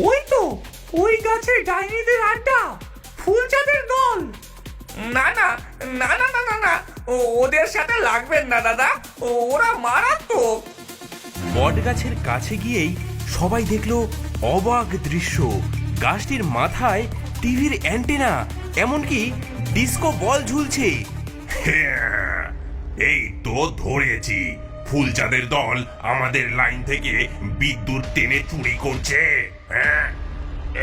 ওই তো ওই গাছে ডাইনিদের আড্ডা ফুলচাঁদের দল। না না না না না না না ও- ওদের সাথে লাগবেন না দাদা। ও- ওরা মারাত্মক। বট গাছের কাছে গিয়েই সবাই দেখল অবাক দৃশ্য। গাছটির মাথায় টিভির অ্যান্টেনা এমনকি ডিস্কো বল ঝুলছে। হ্যাঁ, এই তো ধরেছি। ফুলচাঁদের দল আমাদের লাইন থেকে বিদ্যুৎ টেনে চুরি করছে। হ্যাঁ?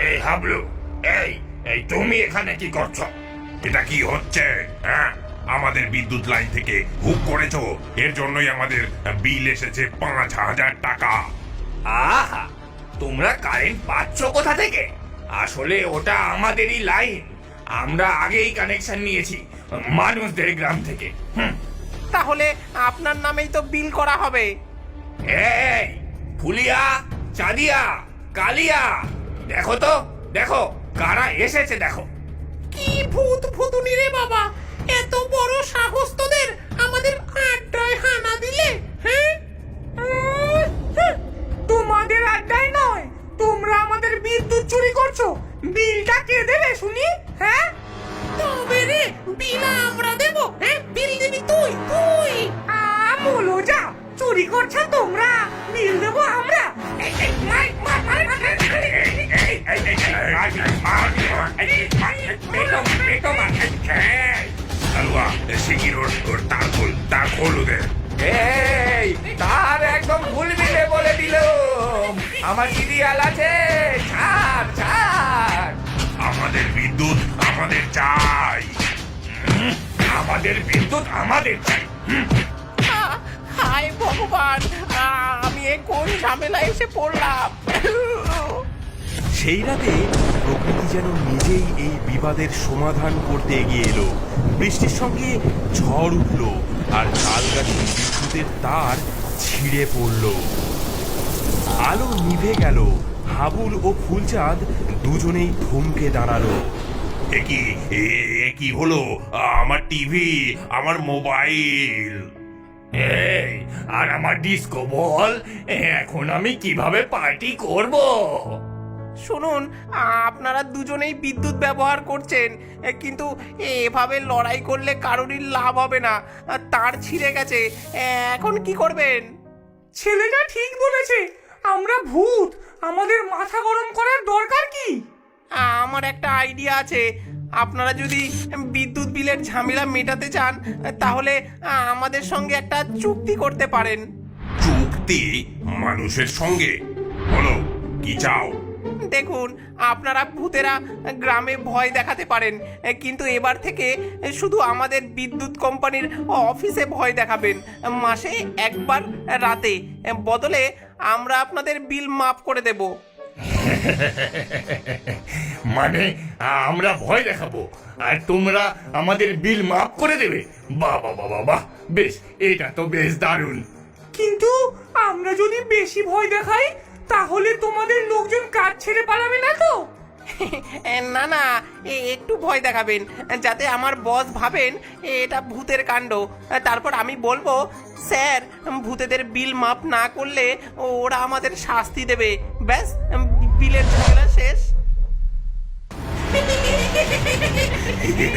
এই হাবলু, এই এই, তুমি এখানে কি করছ? এটা কি হচ্ছে? হ্যাঁ? আমাদের বিদ্যুৎ লাইন থেকে হুক করেছ। এর জন্যই আমাদের বিল এসেছে পাঁচ হাজার টাকা। আহা, তোমরা কারেন্ট পাচ্ছ কোথা থেকে? আসলে ওটা আমাদেরই লাইন। আমরা আগেই কানেকশন নিয়েছি মানুষদের গ্রাম থেকে। হুম তাহলে আপনার নামেই তো বিল করা হবে। এই ফুলিয়া চাঁদিয়া কালিয়া। দেখো তো দেখো কারা এসেছে দেখো। কি ভূত ভূতুনি রে বাবা এত বড় সাহস তোদের আমাদের আড্ডায় হানা দিলে হ্যাঁ? তোমাদের আড্ডায় নয় তোমরা আমাদের বিদ্যুৎ চুরি করছ বিলটা কে দেবে শুনি হ্যাঁ? তবে রে বিল আমরা এই, এই, এই, এই, পেটো পেটো আলুয়া শিগির ওর ওর তার খোল তার তার একদম ভুলবি রে বলে দিল আমার সিরিয়াল আছে ছাড় ছাড় আমাদের বিদ্যুৎ আমাদের চাই আমাদের বিদ্যুৎ আমাদের চাই হায় ভগবান। আমি এ কোন ঝামেলা এসে পড়লাম। সেই রাতে প্রকৃতি যেন নিজেই এই বিবাদের সমাধান করতে এগিয়ে এলো। বৃষ্টির সঙ্গে ঝড় উঠল আর তাল গাছের বিদ্যুতের তার ছিঁড়ে পড়ল। আলো নিভে গেল। হাবুল ও ফুলচাঁদ দুজনেই থমকে দাঁড়াল। এ কি হলো? আমার টিভি, আমার মোবাইল। এই আর আমার ডিস্কো বল এখন আমি কীভাবে পার্টি করব? শুনুন আপনারা দুজনেই বিদ্যুৎ ব্যবহার করছেন কিন্তু এভাবে লড়াই করলে কারোরই লাভ হবে না তার ছিঁড়ে গেছে এখন কি করবেন? ছেলেটা ঠিক বলেছে আমরা ভূত আমাদের মাথা গরম করার দরকার কি? আমার একটা আইডিয়া আছে আপনারা যদি বিদ্যুৎ বিলের ঝামেলা মেটাতে চান তাহলে আমাদের সঙ্গে একটা চুক্তি করতে পারেন। চুক্তি মানুষের সঙ্গে? বলো কি চাও? দেখুন আপনারা ভূতেরা গ্রামে ভয় দেখাতে পারেন কিন্তু এবার থেকে শুধু আমাদের বিদ্যুৎ কোম্পানির অফিসে ভয় দেখাবেন। মাসে একবার রাতে বদলে আমরা আপনাদের বিল মাফ করে দেব। মানে আমরা ভয় দেখাবো। আর তোমরা আমাদের বিল মাফ করে দেবে। বাহ বাহ বাহ বেশ এটা তো বেশ দারুণ। কিন্তু আমরা যদি বেশি ভয় দেখাই তাহলে তোমাদের লোকজন কাজ ছেড়ে পালাবে না তো? না না এ- একটু ভয় দেখাবেন যাতে আমার বস ভাবেন এটা ভূতের কাণ্ড। তারপর আমি বলব স্যার ভূতেদের বিল মাপ না করলে ওরা আমাদের শাস্তি দেবে। ব্যাস বিলের ঝামেলা শেষ। কে?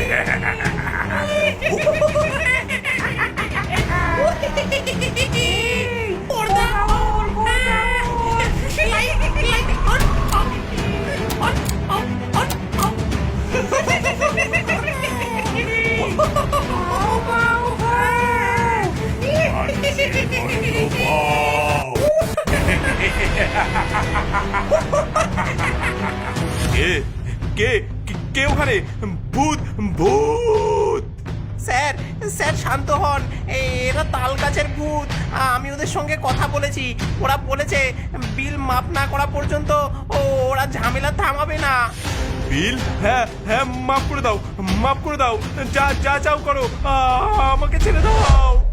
কে? কে- ওখানে? ভূত ভূত! স্যার স্যার শান্ত হন। এরা তাল গাছের ভূত। আমি ওদের সঙ্গে কথা বলেছি। ওরা বলেছে বিল মাপ না করা পর্যন্ত ও- ওরা ঝামেলা থামাবে না। বিল? হ্যাঁ হ্যাঁ মাফ করে দাও মাফ করে দাও। যা যা চাও করো। আমাকে ছেড়ে দাও।